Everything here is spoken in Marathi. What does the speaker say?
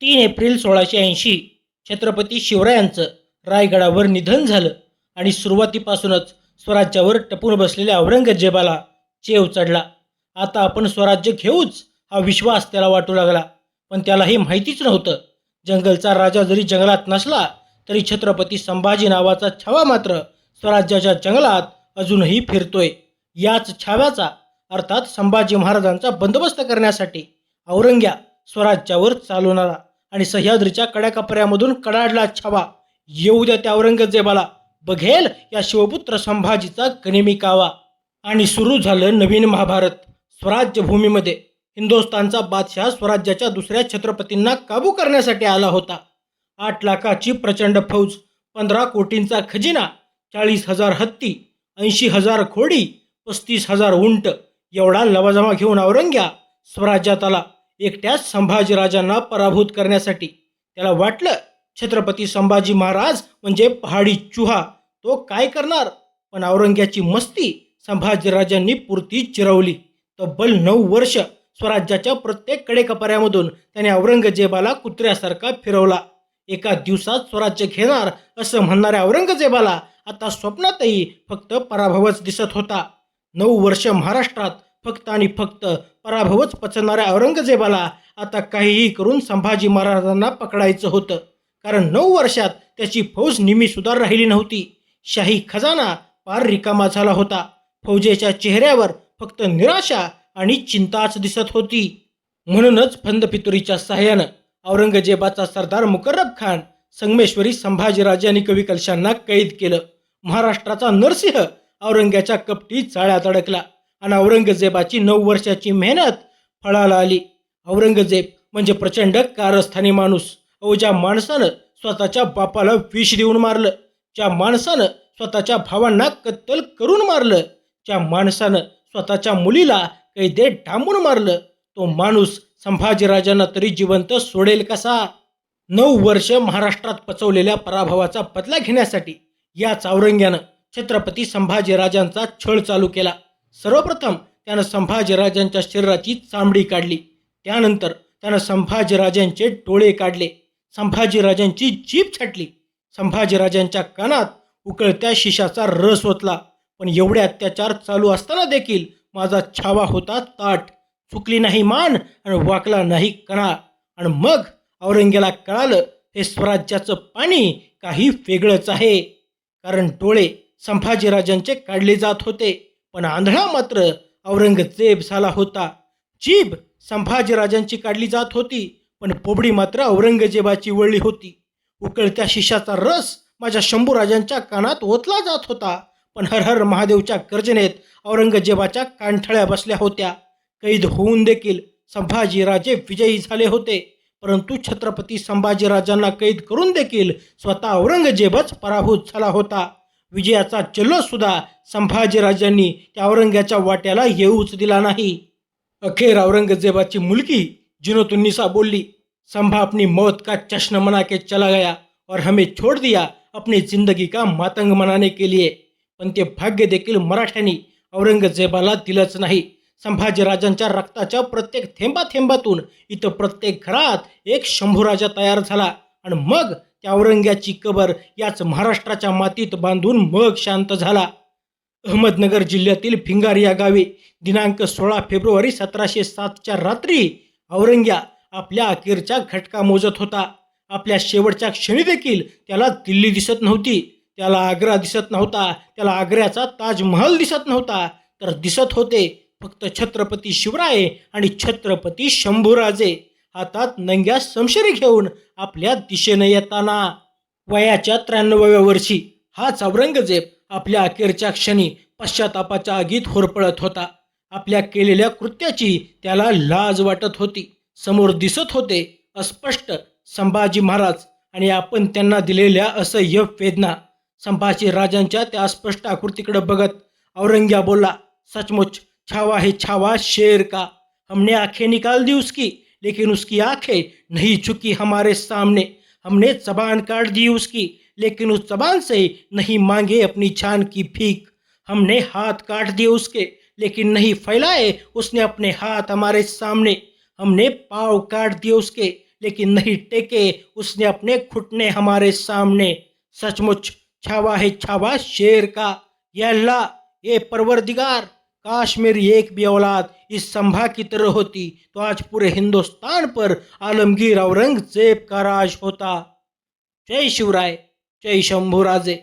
तीन एप्रिल सोळाशे ऐंशी छत्रपती शिवरायांचं रायगडावर निधन झालं आणि सुरुवातीपासूनच स्वराज्यावर टपून बसलेल्या औरंगजेबाला चेव चढला. आता आपण स्वराज्य घेऊच हा विश्वास त्याला वाटू लागला. पण त्याला हे माहितीच नव्हतं. जंगलचा राजा जरी जंगलात नसला तरी छत्रपती संभाजी नावाचा छावा मात्र स्वराज्याच्या जंगलात अजूनही फिरतोय. याच छाव्याचा अर्थात संभाजी महाराजांचा बंदोबस्त करण्यासाठी औरंग्या स्वराज्यावर चालवणारा. आणि सह्याद्रीच्या कड्याकपऱ्यामधून कडाडला छावा. येऊ द्या त्या औरंगजेबाला. बघेल या शिवपुत्र संभाजीचा गनिमी कावा. आणि सुरू झालं नवीन महाभारत. स्वराज्यभूमीमध्ये हिंदुस्तानचा बादशाह स्वराज्याच्या दुसऱ्या छत्रपतींना काबू करण्यासाठी आला होता. आठ लाखाची प्रचंड फौज पंधरा कोटींचा खजिना चाळीस हजार हत्ती ऐंशी हजार घोडी पस्तीस हजार उंट एवढा लवाजमा घेऊन औरंग्या स्वराज्यात आला. एकट्याच संभाजीराजांना पराभूत करण्यासाठी. त्याला वाटलं छत्रपती संभाजी महाराज म्हणजे पहाडी चुहा तो काय करणार? पण औरंग्याची मस्ती संभाजीराजांनी पुरती चिरवली. तब्बल नऊ वर्ष स्वराज्याच्या प्रत्येक कडेकपाऱ्यामधून त्याने औरंगजेबाला कुत्र्यासारखा फिरवला. एका दिवसात स्वराज्य घेणार असं म्हणणाऱ्या औरंगजेबाला आता स्वप्नातही फक्त पराभवच दिसत होता. नऊ वर्ष महाराष्ट्रात फक्त आणि फक्त पराभवच पचणाऱ्या औरंगजेबाला आता काहीही करून संभाजी महाराजांना पकडायचं होतं. कारण नऊ वर्षात त्याची फौज निमी सुधार राहिली नव्हती. शाही खजाना पार रिकामा झाला होता. फौजेच्या चेहऱ्यावर फक्त निराशा आणि चिंताच दिसत होती. म्हणूनच फंदफितुरीच्या सहाय्यानं औरंगजेबाचा सरदार मुकर्रब खान संगमेश्वरी संभाजीराजे आणि कवी कलशांना कैद केलं. महाराष्ट्राचा नरसिंह औरंग्याच्या कपटी चाळ्यात अडकला. आणि औरंगजेबाची नऊ वर्षाची मेहनत फळाला आली. औरंगजेब म्हणजे प्रचंड कारस्थानी माणूस. अहो ज्या माणसानं स्वतःच्या बापाला विष देऊन मारलं ज्या माणसानं स्वतःच्या भावांना कत्तल करून मारलं ज्या माणसानं स्वतःच्या मुलीला कैदेत डांबून मारलं तो माणूस संभाजीराजांना तरी जिवंत सोडेल कसा? नऊ वर्ष महाराष्ट्रात पचवलेल्या पराभवाचा बदला घेण्यासाठी याच औरंग्यानं छत्रपती संभाजीराजांचा छळ चालू केला. सर्वप्रथम त्यानं संभाजीराजांच्या शरीराची चामडी काढली. त्यानंतर त्यानं संभाजीराजांचे डोळे काढले. संभाजीराजांची जीभ छाटली. संभाजीराजांच्या कानात उकळत्या शिशाचा रस ओतला. पण एवढे अत्याचार चालू असताना देखील माझा छावा होता ताट चुकली नाही मान आणि वाकला नाही कणा. आणि मग औरंगेला कळालं हे स्वराज्याचं पाणी काही वेगळंच आहे. कारण डोळे संभाजीराजांचे काढले जात होते. पण आंधळा मात्र औरंगजेब झाला होता. जीभ संभाजीराजांची काढली जात होती पण पोबडी मात्र औरंगजेबाची वळली होती. उकळत्या शिशाचा रस माझ्या शंभूराजांच्या कानात ओतला जात होता पण हर हर महादेवच्या गर्जनेत औरंगजेबाच्या कानठळ्या बसल्या होत्या. कैद होऊन देखील संभाजीराजे विजयी झाले होते परंतु छत्रपती संभाजीराजांना कैद करून देखील स्वतः औरंगजेबच पराभूत झाला होता. विजयाचा जल्लोषसुद्धा संभाजीराजांनी त्या औरंग्याच्या वाट्याला येऊच दिला नाही. अखेर औरंगजेबाची मुलगी जिनोतुन्निसा बोलली संभा अपनी मौत का चश्न मना के चला गया और हमें छोड़ दिया अपनी जिंदगी का मातंग मनाने के लिए. पण ते भाग्य देखील मराठ्यांनी औरंगजेबाला दिलंच नाही. संभाजीराजांच्या रक्ताच्या प्रत्येक थेंबाथेंबातून इथं प्रत्येक घरात एक शंभूराजा तयार झाला आणि मग त्या औरंग्याची कबर याच महाराष्ट्राच्या मातीत बांधून मग शांत झाला. अहमदनगर जिल्ह्यातील फिंगार या गावी दिनांक सोळा फेब्रुवारी सतराशे सातच्या रात्री औरंग्या आपल्या अखेरच्या खटका मोजत होता. आपल्या शेवटच्या क्षणी देखील त्याला दिल्ली दिसत नव्हती. त्याला आग्रा दिसत नव्हता. त्याला आग्र्याचा ताजमहल दिसत नव्हता. तर दिसत होते फक्त छत्रपती शिवराय आणि छत्रपती शंभूराजे. हातात नंग्या समशेरी घेऊन आपल्या दिशेने येताना. वयाच्या त्र्याण्णवाव्या वर्षी हाच औरंगजेब आपल्या अखेरच्या क्षणी पश्चातापाच्या आगीत होरपळत होता. आपल्या केलेल्या कृत्याची त्याला लाज वाटत होती. समोर दिसत होते अस्पष्ट संभाजी महाराज आणि आपण त्यांना दिलेल्या असह्य वेदना. संभाजी राजांच्या त्या अस्पष्ट आकृतीकडे बघत औरंग्या बोलला सचमुच छावा हे छावा शेर का? हमने आखे निकाल दी उसकी लेकिन उसकी आँखें नहीं झुकी हमारे सामने। हमने जबान काट दी उसकी, लेकिन उस जबान से नहीं मांगे अपनी जान की भीख। हमने हाथ काट दिए उसके, लेकिन नहीं फैलाए उसने अपने हाथ हमारे सामने। हमने पाँव काट दिए उसके, लेकिन नहीं टेके उसने अपने घुटने हमारे सामने। सचमुच छावा है छावा शेर का। ये अल्लाह ये परवरदिगार काश मेरी एक भी औलाद इस संभा की तरह होती तो आज पूरे हिंदुस्तान पर आलमगीर औरंगजेब का राज होता। जय शिवराय जय शंभूराजे।